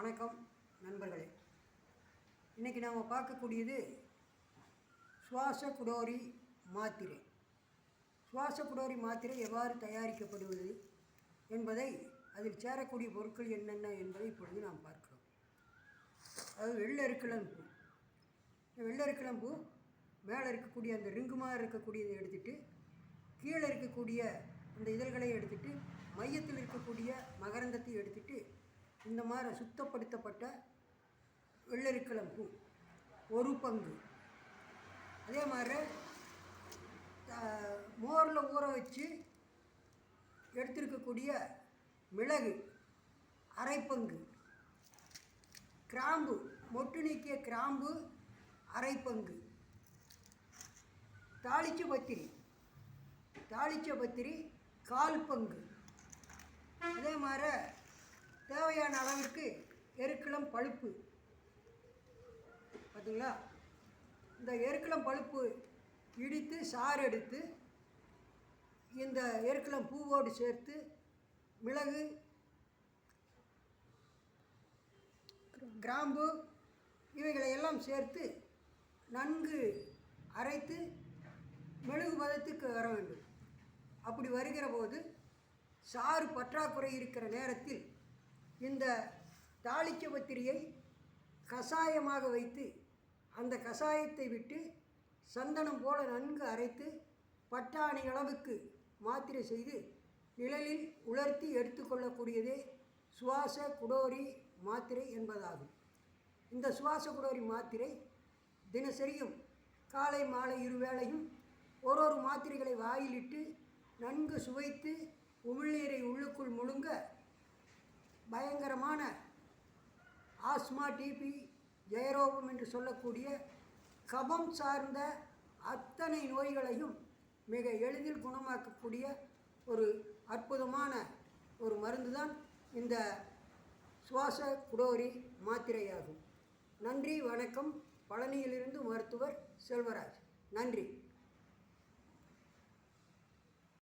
வணக்கம் நண்பர்களே. இன்றைக்கி நாம் பார்க்கக்கூடியது சுவாச குடோரி மாத்திரை. சுவாச குடோரி மாத்திரை எவ்வாறு தயாரிக்கப்படுவது என்பதை அதில் சேரக்கூடிய பொருட்கள் என்னென்ன என்பதை இப்பொழுது நாம் பார்க்கிறோம். அது வெள்ளெருக்கிழம்பு இந்த மேலே இருக்கக்கூடிய அந்த ரிங்கு மாதிரி இருக்கக்கூடியதை எடுத்துகிட்டு கீழே இருக்கக்கூடிய அந்த இதழ்களை எடுத்துட்டு மையத்தில் இருக்கக்கூடிய மகரந்தத்தை எடுத்துகிட்டு இந்த மாதிரி சுத்தப்படுத்தப்பட்ட வெள்ளரிக்கிழம்பு ஒரு பங்கு. அதே மாதிரி மோரில் ஊற வச்சு எடுத்திருக்கக்கூடிய மிளகு அரை பங்கு. கிராம்பு மொட்டு நீக்கிய கிராம்பு அரை பங்கு. தாளிச்ச பத்திரி தாளிச்ச பத்திரி கால் பங்கு. அதே மாதிரி தேவையான அளவிற்கு எருக்கிளம் பழுப்பு. பார்த்தீங்களா இந்த எருக்கிளம் பழுப்பு இடித்து சாறு எடுத்து இந்த எருக்கிளம் பூவோடு சேர்த்து மிளகு கிராம்பு இவைகளை எல்லாம் சேர்த்து நன்கு அரைத்து மெழுகு பதத்துக்கு வர வேண்டும். அப்படி வருகிற போது சாறு பற்றாக்குறை இருக்கிற நேரத்தில் இந்த தாளிச்ச பத்திரியை கஷாயமாக வைத்து அந்த கஷாயத்தை விட்டு சந்தனம் போல நன்கு அரைத்து பட்டாணி அளவுக்கு மாத்திரை செய்து நிழலில் உலர்த்தி எடுத்துக்கொள்ளக்கூடியதே சுவாச குடோரி மாத்திரை என்பதாகும். இந்த சுவாச குடோரி மாத்திரை தினசரியும் காலை மாலை இருவேளையும் ஒரு ஒரு மாத்திரைகளை வாயிலிட்டு நன்கு சுவைத்து உமிழ்நீரை உள்ளுக்குள் முழுங்க பயங்கரமான ஆஸ்மா டிபி ஜெயரோகம் என்று சொல்லக்கூடிய கபம் சார்ந்த அத்தனை நோய்களையும் மிக எளிதில் குணமாக்கக்கூடிய ஒரு அற்புதமான ஒரு மருந்து தான் இந்த சுவாச குடோரி மாத்திரையாகும். நன்றி வணக்கம். பழனியிலிருந்து மருத்துவர் செல்வராஜ். நன்றி.